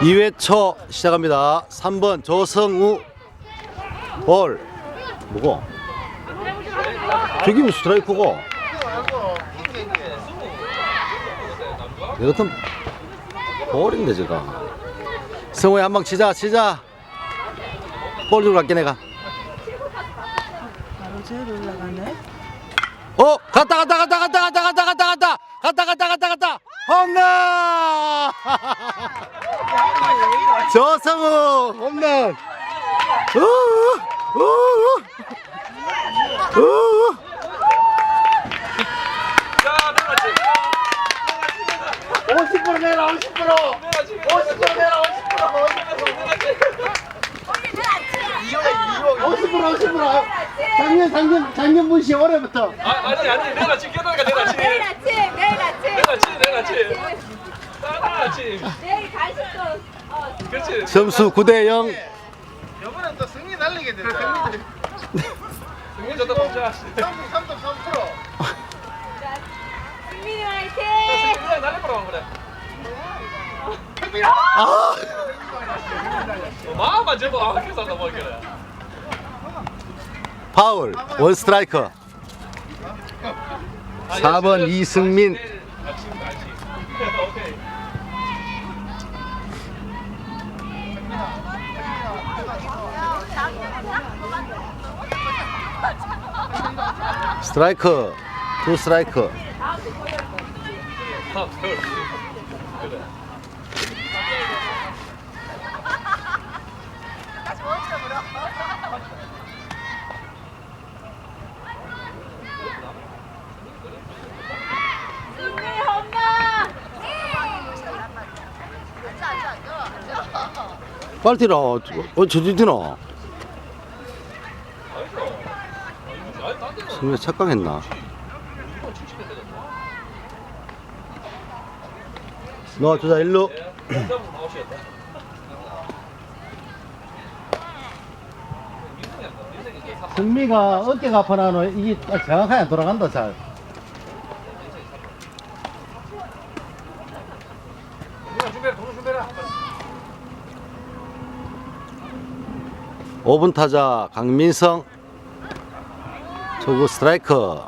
2회 초 시작합니다. 3번 조성우. 볼. 뭐고? 저기면 스트라이크고. 여튼 볼인데 저가. 성우야 한방 치자 치자. 볼 주고 갈게 내가. 바로 제일 올라가네. 어 갔다 갔다 갔다 갔다 갔다 갔다 갔다 갔다 갔다 갔다 갔다 갔다. 홈런 저성우 홈런 오십 프로 내라 오십 프로 오십 내라 오십 프로 오십 프로 오십 작년 작년 작년 분씨 올해부터. 아, 아니 아니 내가 지금 깨달으니까 내가 지금. 내일 간식도 어, 그렇지. 점수 9대 0 이번엔 또 승리 날리겠는데. 승리 좋다, 보자. 삼 3점 3%. 승민이 화이팅! 승리 날려보라고 그래. 아! 마음만 접어. 아, 그래서 나 뭐, 그래. 파울 원 스트라이커 4번 이승민 스트라이크. 투 스트라이크. 빨리 뛰라. 어 저리 뛰나 승리가 착각했나? 너 주자 일루 승미가 어깨가 아파나노 이게 딱 정확하게 안 돌아간다 잘. 준비해, 동료 준비해라. 5분 타자 강민성 초구 스트라이크.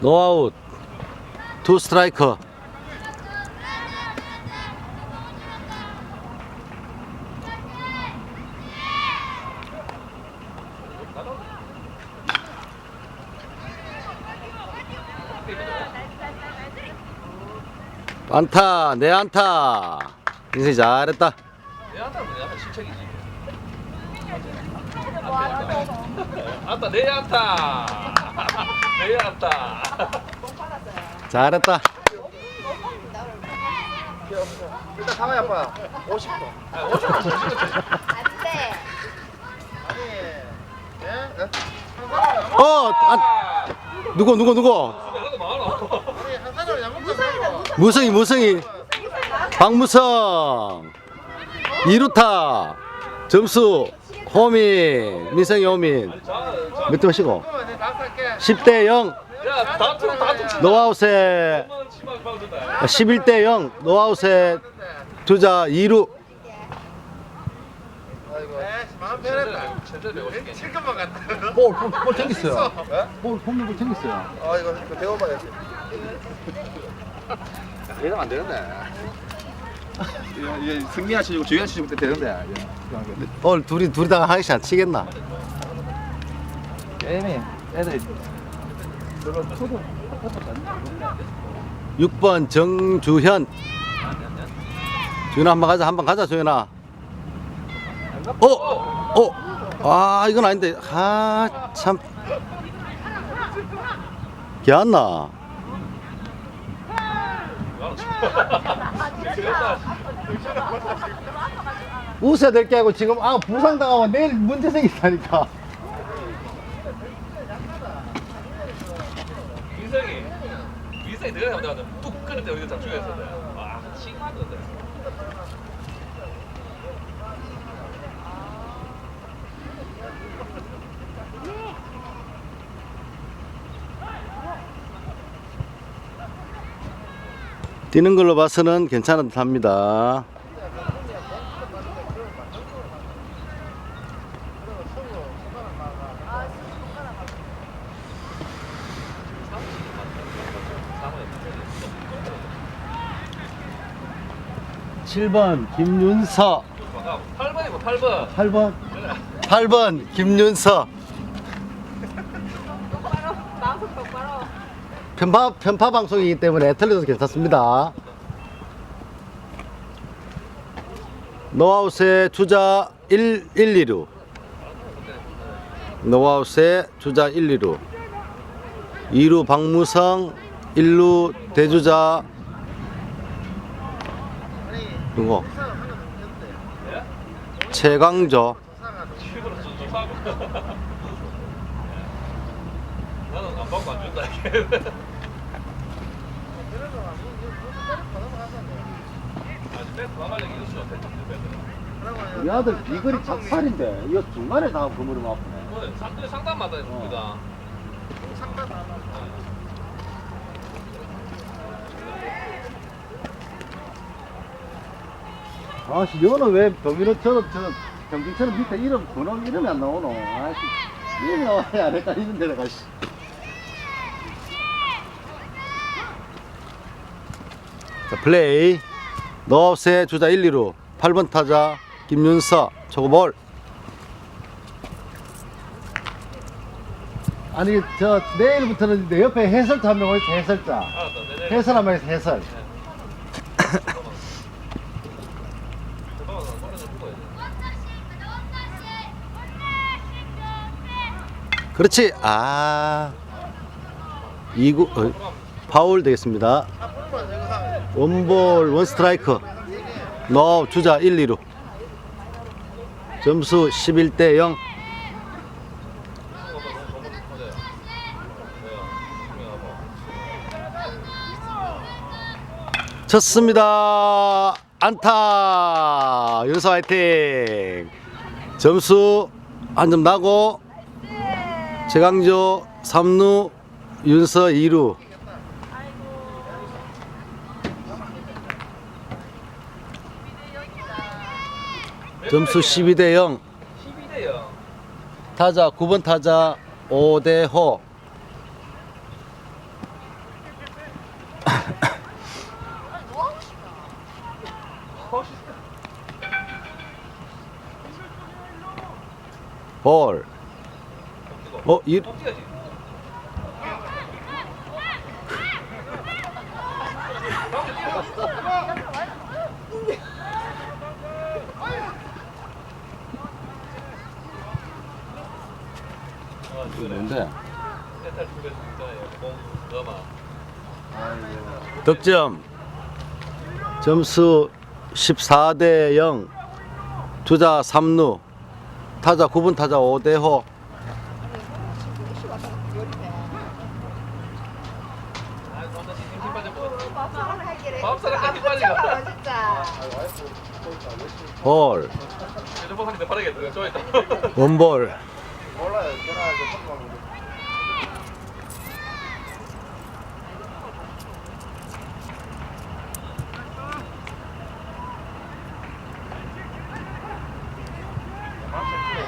노아웃. 투 스트라이커 안타 내 안타 인생 잘했다 내 안타는 약간 실책이지. 안타, 내 안타. 내 안타. 잘했다 일단 가만히 아빠. 50도. 아, 오십 원 주시면 돼. 안 돼. 아니. 예? 한 사람 어 아, 누구 누구 누구 그래도 많아. 무성이 무성이. 박무성. 이루타. 점수. 호민 미성이 호민 몇대 하시고? 10대 0 노하우세 11대 0 노하우세 투자 2루. 마음 편했다. 제대로 배워줄게. 7금만 갔다. 볼볼 챙겼어요 예? 볼 홈런 볼 챙겼어요 아 이거 이거 배워봐야지. 이러면 안 되는데. 이게 주연 치고 때 되는데. 오늘 둘이 둘이 다안 치겠나 게임이 애들이 6번 정주현 주현아 한번 가자 한번 가자 주현아 어? 어? 아 이건 아닌데. 아참. 야나. 웃어야 될 게 아니고 지금 아 부상당하면 내일 문제 생긴다니까. 위성이 위성이 내려가면 뚝 끊을 때 우리가 잡중했었는데 와 심하던데. 뛰는 걸로 봐서는 괜찮은 듯 합니다. 칠번 김윤서 8번이고 8번. 8번 8번 김윤서 똑바로 마음속 똑바로 편파 편파 방송이기 때문에 틀려도 괜찮습니다. 노아웃의 주자 1, 1, 2루 노아웃의 주자 1, 2루 2루 박무성 1루 대주자 누구 최강조. 나는 안 받고 안 준다. 우리 아들 비거리 작살인데 이거 중간에 다 그물을 아프네 뭐, 상대 상담마다 해줍니다. 아씨 너는 왜 병민호처럼 저 경진처럼 밑에 이름 번호 이름이 안 나오노 아씨 이름이 나와야 안 헷갈리는데 내가 씨. 자 플레이 너세 주자 1, 2루 8번 타자 김윤서 초구볼 아니 저 내일부터는 내 옆에 해설자 한명 있어 해설자 알았다. 네네. 해설 한명 있어 해설. 그렇지. 아. 이구 어, 파울 되겠습니다. 원볼 원 스트라이크. 노 주자 1, 2루. 점수 11대 0. 쳤습니다. 안타. 윤서 화이팅. 점수 한 점 나고 최강조 3루 윤서 2루 점수 12 대 0 12 대 0. 타자 9번 타자 오대호 볼. 어, 이, 뛰어야지. 이거 뭔데? 득점. 점수 14 대 0. 주자 3루. 타자 9분 타자 오대호. 아, 너무 힘 빠져 먹었어. 밥상 하기를 밥상 하기 안 빨리 붙여봐, 가. 진짜 볼. 핸드폰 하는데 빠르게 저 있다. 원볼. 몰라요. 전화 좀 손만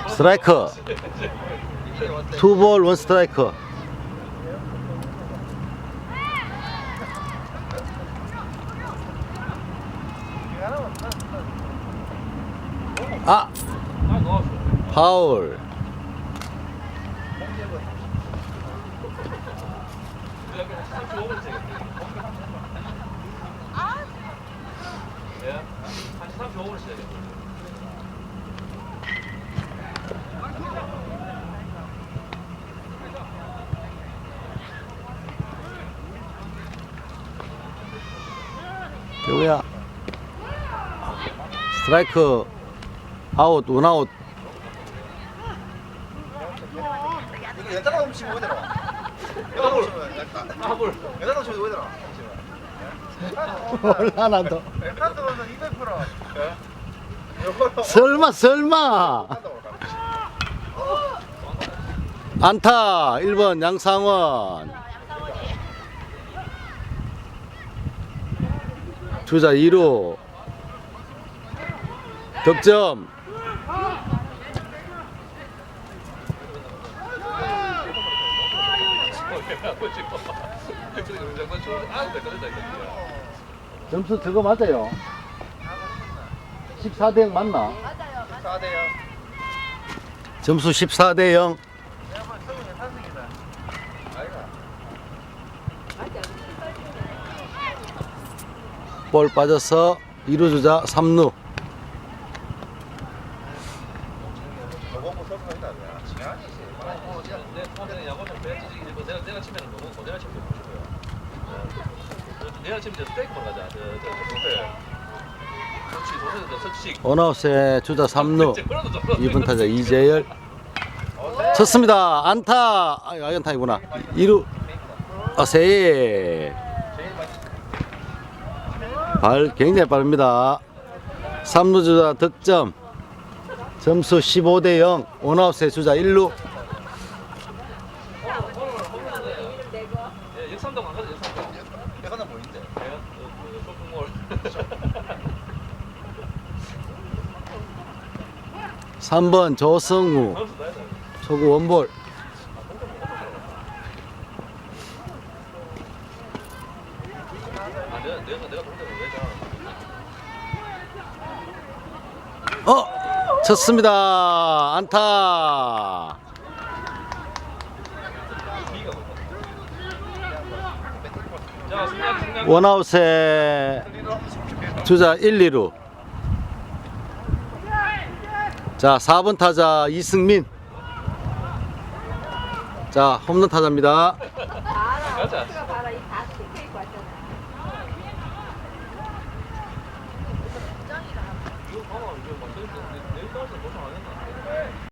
스트라이크. 투볼 원 스트라이크. 아. 파울. 여기 35분 찍었 대. 예? 한 35분 시작했어. 대우야. 스트라이크. 아웃, 원아웃. 이거 여자가 음식 왜 되나? 여자가 음식 왜 되나? 하불. 여자가 음식 왜 되나? 몰라 나도. 카드로는 200%. 설마 설마. 안타 1번 양상원. 주자 2루. 득점. 점수 저거 맞아요. 14대 0 맞나? 점수 14대 0. 볼 빠져서 2루 주자 3루. 저거 뭐 설명이다. 지난이지. 내 폰에 야구 좀 배지 이거 내가 내가 치면은 너무 고 내가 치면 너무 좋고요. 내가 치면 저 스테이크 먹으러 가자. 저저 소세. 그렇지 소세 저 서치. 원아웃에 주자 3루. 이제 그래도 좀 2분 타자 이재열. 쳤습니다. 안타. 아, 안타이구나. 2루. 아, 세. 발 굉장히 빠릅니다. 3루 주자 득점. 점수 15 대 0. 원아웃에 주자 1루. 예, 역삼동 안 가자 역삼동. 내가 나 보이는데. 내가 그 쇼핑몰. 3번 조성우. 초구 원볼. 어! 쳤습니다. 안타. 원아웃에 주자 1, 2루. 자, 4번 타자 이승민. 자, 홈런 타자입니다.